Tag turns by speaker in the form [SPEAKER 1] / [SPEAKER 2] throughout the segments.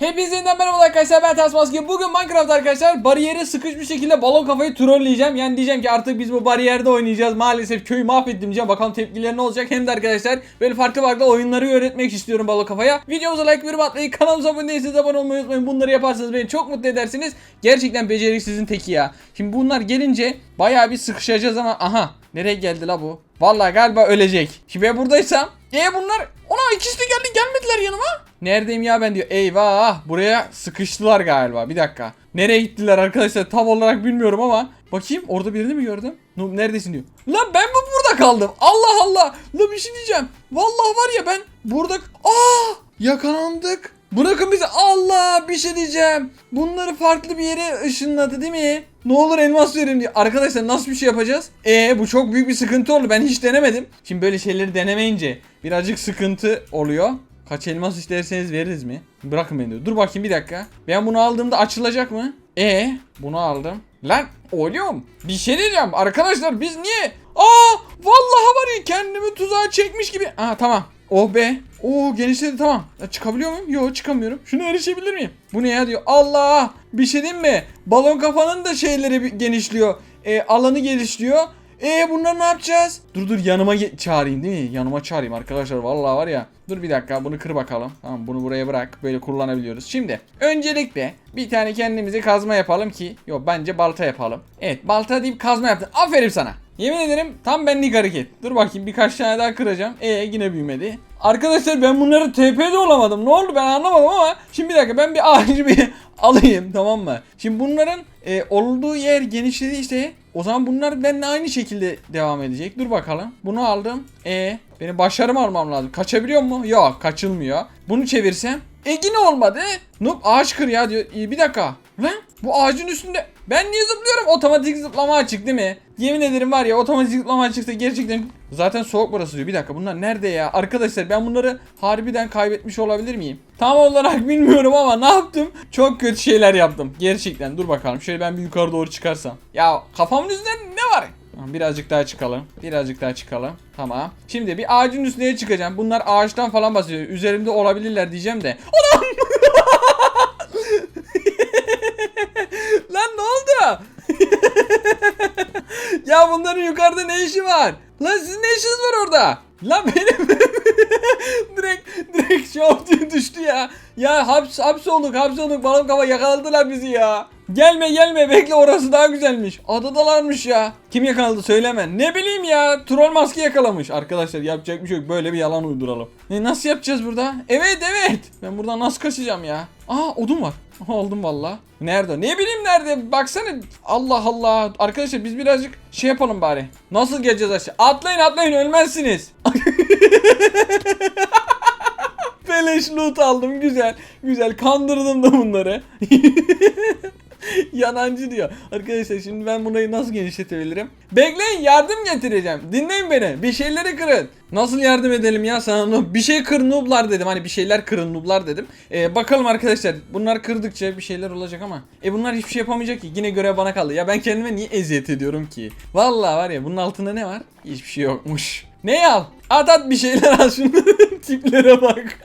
[SPEAKER 1] Hepinize yeniden merhaba arkadaşlar ben Ters Maske. Bugün Minecraft arkadaşlar bariyere sıkışmış şekilde balon kafayı trolleyeceğim. Yani diyeceğim ki artık biz bu bariyerde oynayacağız. Maalesef köyü mahvettim diyeceğim. Bakalım tepkileri ne olacak. Hem de arkadaşlar böyle farklı farklı oyunları öğretmek istiyorum balon kafaya. Videomuza like verip atmayı, kanalımıza abone değilseniz abone olmayı unutmayın. Bunları yaparsanız beni çok mutlu edersiniz. Gerçekten beceriksizin teki ya. Şimdi bunlar gelince bayağı bir sıkışacağız ama aha nereye geldi la bu? Vallahi galiba ölecek. Şimdi ben buradaysam e bunlar ona ikisi de geldi gelmediler yanıma. Neredeyim ya ben diyor. Eyvah buraya sıkıştılar galiba. Bir dakika. Nereye gittiler arkadaşlar tam olarak bilmiyorum ama. Bakayım orada birini mi gördüm? Neredesin diyor. Lan ben mi burada kaldım? Allah Allah. La bir şey diyeceğim. Vallahi var ya ben burada... Aa yakalandık. Bırakın bizi. Allah bir şey diyeceğim. Bunları farklı bir yere ışınladı değil mi? Ne olur elmas verin diye. Arkadaşlar nasıl bir şey yapacağız? Ee bu çok büyük bir sıkıntı oldu. Ben hiç denemedim. Şimdi böyle şeyleri denemeyince birazcık sıkıntı oluyor. Kaç elmas isterseniz veririz mi? Bırakın beni diyor. Dur bakayım bir dakika. Ben bunu aldığımda açılacak mı? E bunu aldım. Lan oğlum bir şey diyeceğim. Arkadaşlar biz niye? Aa vallahi var ya kendimi tuzağa çekmiş gibi. Aa tamam. Oh be. Oo genişledi tamam. Ya, çıkabiliyor muyum? Yok çıkamıyorum. Şuna erişebilir miyim? Bu ne ya diyor. Allah. Bir şey diyeyim mi? Balon kafanın da şeyleri genişliyor. E, alanı genişliyor. E bunları ne yapacağız? Dur dur yanıma çağırayım değil mi? Yanıma çağırayım arkadaşlar. Vallahi var ya. Dur bir dakika bunu kır bakalım. Tamam bunu buraya bırak. Böyle kullanabiliyoruz. Şimdi öncelikle bir tane kendimize kazma yapalım ki. Yok bence balta yapalım. Evet balta deyip kazma yaptın. Aferin sana. Yemin ederim tam benlik hareket. Dur bakayım birkaç tane daha kıracağım. E yine büyümedi. Arkadaşlar ben bunları TP'de olamadım. Ne oldu ben anlamadım ama. Şimdi bir dakika ben bir ağacı bir alayım tamam mı? Şimdi bunların e, olduğu yer genişlediyse o zaman bunlar benimle aynı şekilde devam edecek. Dur bakalım. Bunu aldım. E benim başarımı almam lazım. Kaçabiliyor mu? Yok kaçılmıyor. Bunu çevirsem. E yine olmadı. Noob ağaç kır ya diyor. İyi bir dakika. Lan bu ağacın üstünde. Ben niye zıplıyorum? Otomatik zıplama açık değil mi? Yemin ederim var ya otomatik zıplama açıksa gerçekten Zaten soğuk burası diyor. Bir dakika bunlar nerede ya? Arkadaşlar ben bunları harbiden kaybetmiş olabilir miyim? Tam olarak bilmiyorum ama ne yaptım? Çok kötü şeyler yaptım. Gerçekten dur bakalım. Şöyle ben bir yukarı doğru çıkarsam. Ya kafamın üzerinde ne var? Birazcık daha çıkalım. Birazcık daha çıkalım. Tamam. Şimdi bir ağacın üstüne çıkacağım. Bunlar ağaçtan falan bahsediyor. Üzerimde olabilirler diyeceğim de. Anam! Lan ne oldu? Ya bunların yukarıda ne işi var? Lan sizin ne işiniz var orada? Lan benim direkt direkt şey düştü ya. Ya haps hapsolduk hapsolduk balon kafa yakaladılar bizi ya. Gelme gelme bekle orası daha güzelmiş. Adadalarmış ya. Kim yakaladı söyleme. Ne bileyim ya. Troll maske yakalamış. Arkadaşlar yapacak bir şey yok. Böyle bir yalan uyduralım. Ne nasıl yapacağız burada? Evet evet. Ben buradan nasıl kaçacağım ya? Aa odun var. Aldım valla. Nerede? Ne bileyim nerede? Baksana. Allah Allah. Arkadaşlar biz birazcık şey yapalım bari. Nasıl geleceğiz aşağı? Atlayın atlayın ölmezsiniz. Beleş loot aldım güzel. Güzel kandırdım da bunları. Yanancı diyor. Arkadaşlar şimdi ben burayı nasıl genişletebilirim? Bekleyin yardım getireceğim. Dinleyin beni. Bir şeyleri kırın. Nasıl yardım edelim ya sana? Bir şey kır nooblar dedim. Hani bir şeyler kırın nooblar dedim. Ee, bakalım arkadaşlar. Bunlar kırdıkça bir şeyler olacak ama. E bunlar hiçbir şey yapamayacak ki. Yine görev bana kaldı. Ya ben kendime niye eziyet ediyorum ki? Vallahi var ya bunun altında ne var? Hiçbir şey yokmuş. Ne al? At at bir şeyler al şunların tiplere bak.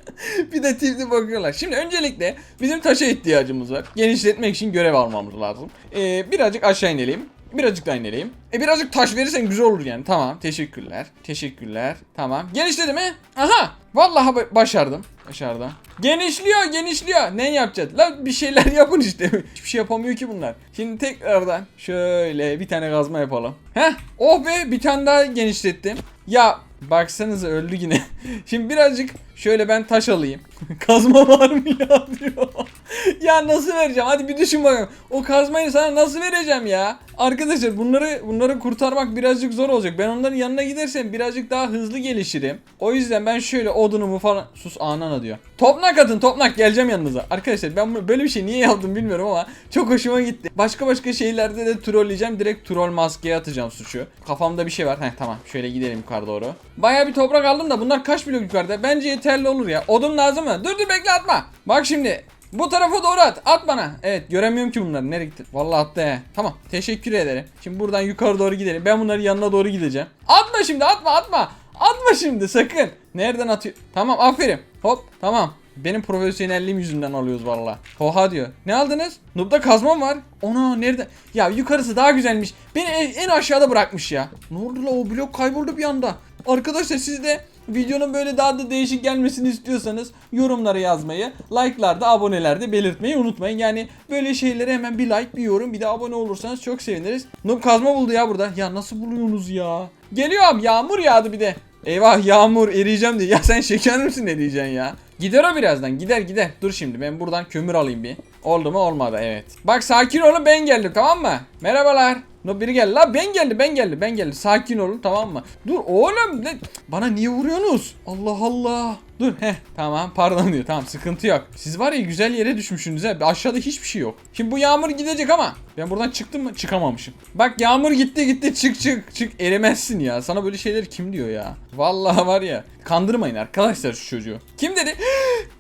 [SPEAKER 1] bir de tipli bakıyorlar. Şimdi öncelikle bizim taşa ihtiyacımız var. Genişletmek için görev almamız lazım. Ee, birazcık aşağı inelim. Birazcık daha inelim. E birazcık taş verirsen güzel olur yani. Tamam. Teşekkürler. Teşekkürler. Tamam. Genişledi mi? Aha. Vallahi ba- başardım. Başardım. Genişliyor, genişliyor. Ne yapacağız? La bir şeyler yapın işte. Hiçbir şey yapamıyor ki bunlar. Şimdi tekrardan şöyle bir tane kazma yapalım. Heh. Oh be bir tane daha genişlettim. Ya baksanıza öldü yine. Şimdi birazcık şöyle ben taş alayım. Kazma var mı ya diyor. ya nasıl vereceğim? Hadi bir düşün bakalım. O kazmayı sana nasıl vereceğim ya? Arkadaşlar bunları bunları kurtarmak birazcık zor olacak. Ben onların yanına gidersem birazcık daha hızlı gelişirim. O yüzden ben şöyle odunumu falan sus anana diyor. Topnak atın topnak geleceğim yanınıza. Arkadaşlar ben böyle bir şey niye yaptım bilmiyorum ama çok hoşuma gitti. Başka başka şeylerde de trolleyeceğim. Direkt troll maskeye atacağım suçu. Kafamda bir şey var. Heh tamam şöyle gidelim yukarı doğru. Baya bir toprak aldım da bunlar kaç blok yukarıda? Bence yeterli olur ya. Odun lazım mı? Dur dur bekle atma. Bak şimdi bu tarafa doğru at. At bana. Evet göremiyorum ki bunları. Nereye gitti? Vallahi attı he. Tamam. Teşekkür ederim. Şimdi buradan yukarı doğru gidelim. Ben bunların yanına doğru gideceğim. Atma şimdi atma atma. Atma şimdi sakın. Nereden atıyor? Tamam aferin. Hop tamam. Benim profesyonelliğim yüzünden alıyoruz valla. Oha diyor. Ne aldınız? Noob'da kazmam var. Ona nerede? Ya yukarısı daha güzelmiş. Beni en, en aşağıda bırakmış ya. Ne oldu la o blok kayboldu bir anda. Arkadaşlar siz de videonun böyle daha da değişik gelmesini istiyorsanız yorumlara yazmayı, like'larda, abonelerde belirtmeyi unutmayın. Yani böyle şeylere hemen bir like, bir yorum, bir de abone olursanız çok seviniriz. Noob kazma buldu ya burada. Ya nasıl buluyorsunuz ya? Geliyorum yağmur yağdı bir de. Eyvah yağmur eriyeceğim diye. Ya sen şeker misin ne diyeceksin ya? Gider o birazdan gider gider. Dur şimdi ben buradan kömür alayım bir. Oldu mu olmadı evet. Bak sakin olun ben geldim tamam mı? Merhabalar. No biri geldi la ben geldi ben geldi ben geldi sakin olun tamam mı? Dur oğlum ne? bana niye vuruyorsunuz? Allah Allah. Dur heh tamam pardon diyor tamam sıkıntı yok. Siz var ya güzel yere düşmüşsünüz ha aşağıda hiçbir şey yok. Şimdi bu yağmur gidecek ama ben buradan çıktım mı çıkamamışım. Bak yağmur gitti gitti çık çık çık erimezsin ya. Sana böyle şeyleri kim diyor ya? Vallahi var ya kandırmayın arkadaşlar şu çocuğu. Kim dedi?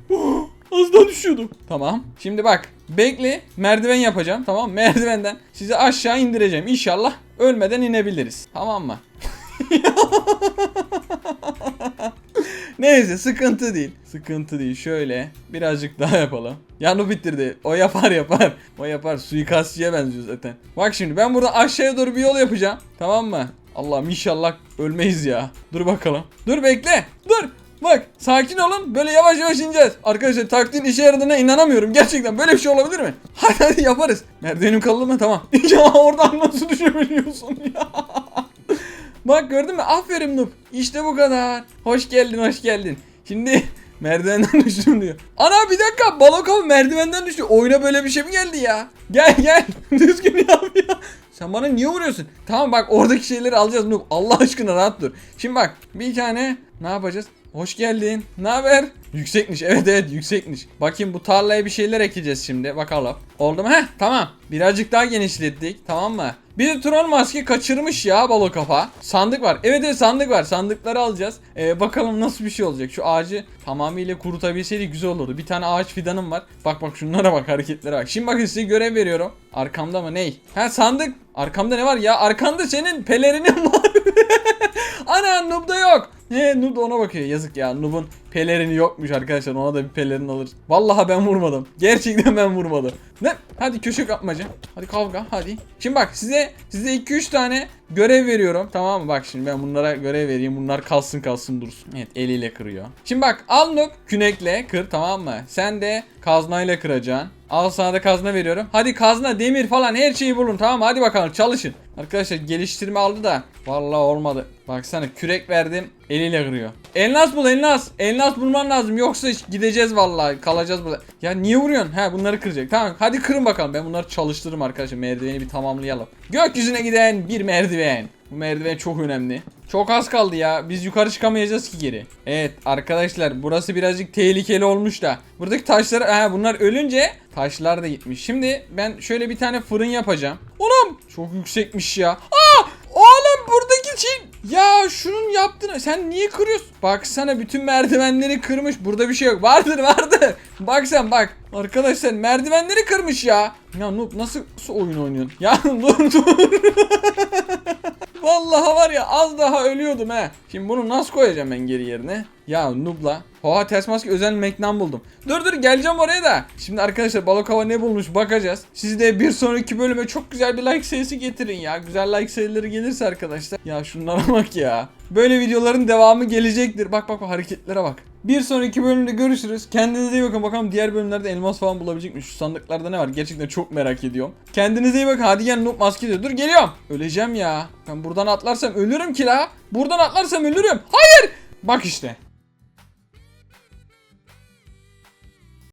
[SPEAKER 1] Az daha düşüyordum. Tamam. Şimdi bak. Bekle. Merdiven yapacağım. Tamam. Merdivenden sizi aşağı indireceğim. İnşallah ölmeden inebiliriz. Tamam mı? Neyse sıkıntı değil. Sıkıntı değil. Şöyle birazcık daha yapalım. Yanı bitirdi. O yapar yapar. O yapar. Suikastçıya benziyor zaten. Bak şimdi ben burada aşağıya doğru bir yol yapacağım. Tamam mı? Allah'ım inşallah ölmeyiz ya. Dur bakalım. Dur bekle. Dur. Bak sakin olun böyle yavaş yavaş ineceğiz. Arkadaşlar taktiğin işe yaradığına inanamıyorum. Gerçekten böyle bir şey olabilir mi? Hadi hadi yaparız. Merdivenim kaldı mı? Tamam. ya oradan nasıl düşebiliyorsun ya? Bak gördün mü? Aferin Noob. İşte bu kadar. Hoş geldin hoş geldin. Şimdi merdivenden düştüm diyor. Ana bir dakika balok abi merdivenden düştü. Oyuna böyle bir şey mi geldi ya? Gel gel. Düzgün yap ya. Sen bana niye vuruyorsun? Tamam bak oradaki şeyleri alacağız Noob. Allah aşkına rahat dur. Şimdi bak bir tane ne yapacağız? Hoş geldin. Ne haber? Yüksekmiş. Evet evet yüksekmiş. Bakayım bu tarlaya bir şeyler ekeceğiz şimdi. Bakalım. Oldu mu? Heh tamam. Birazcık daha genişlettik. Tamam mı? Bir de Tron maske kaçırmış ya balo kafa. Sandık var. Evet evet sandık var. Sandıkları alacağız. Ee, bakalım nasıl bir şey olacak. Şu ağacı tamamıyla kurutabilseydik güzel olurdu. Bir tane ağaç fidanım var. Bak bak şunlara bak hareketlere bak. Şimdi bakın size görev veriyorum. Arkamda mı ney? Ha sandık. Arkamda ne var ya? Arkanda senin pelerinin var. Ana Noob'da yok. Noob da ona bakıyor. Yazık ya Noob'un pelerini yokmuş arkadaşlar. Ona da bir pelerin alır. Vallahi ben vurmadım. Gerçekten ben vurmadım. Ne? Hadi köşe kapmaca. Hadi kavga hadi. Şimdi bak size size 2-3 tane görev veriyorum. Tamam mı? Bak şimdi ben bunlara görev vereyim. Bunlar kalsın kalsın dursun. Evet eliyle kırıyor. Şimdi bak al Noob künekle kır tamam mı? Sen de kaznayla kıracaksın. Al sana da kazna veriyorum. Hadi kazna, demir falan her şeyi bulun tamam? Hadi bakalım çalışın. Arkadaşlar geliştirme aldı da vallahi olmadı. Baksana kürek verdim eliyle kırıyor. Elnas bul elnas. Elnas bulman lazım yoksa gideceğiz vallahi kalacağız burada. Ya niye vuruyorsun? He bunları kıracak. Tamam hadi kırın bakalım. Ben bunları çalıştırırım arkadaşlar. Merdiveni bir tamamlayalım. Gökyüzüne giden bir merdiven. Bu merdiven çok önemli. Çok az kaldı ya. Biz yukarı çıkamayacağız ki geri. Evet arkadaşlar burası birazcık tehlikeli olmuş da. Buradaki taşlar ha bunlar ölünce taşlar da gitmiş. Şimdi ben şöyle bir tane fırın yapacağım. Oğlum çok yüksekmiş ya. Aa! Oğlum buradaki şey ya şunun yaptığını sen niye kırıyorsun? Baksana bütün merdivenleri kırmış. Burada bir şey yok. Vardır vardır. Bak sen bak. Arkadaşlar merdivenleri kırmış ya. Ya Noob nasıl, nasıl oyun oynuyorsun? Ya dur dur. Vallahi var ya az daha ölüyordum he. Şimdi bunu nasıl koyacağım ben geri yerine? Ya Nubla. Oha ters maske özel meknan buldum. Dur dur geleceğim oraya da. Şimdi arkadaşlar balık hava ne bulmuş bakacağız. Siz de bir sonraki bölüme çok güzel bir like sayısı getirin ya. Güzel like sayıları gelirse arkadaşlar. Ya şunlara bak ya. Böyle videoların devamı gelecektir. Bak bak bak hareketlere bak. Bir sonraki bölümde görüşürüz. Kendinize iyi bakın. Bakalım diğer bölümlerde elmas falan bulabilecek mi? Şu sandıklarda ne var? Gerçekten çok merak ediyorum. Kendinize iyi bakın. Hadi gel noob maske diyor. Dur geliyorum. Öleceğim ya. Ben buradan atlarsam ölürüm ki la. Buradan atlarsam ölürüm. Hayır. Bak işte.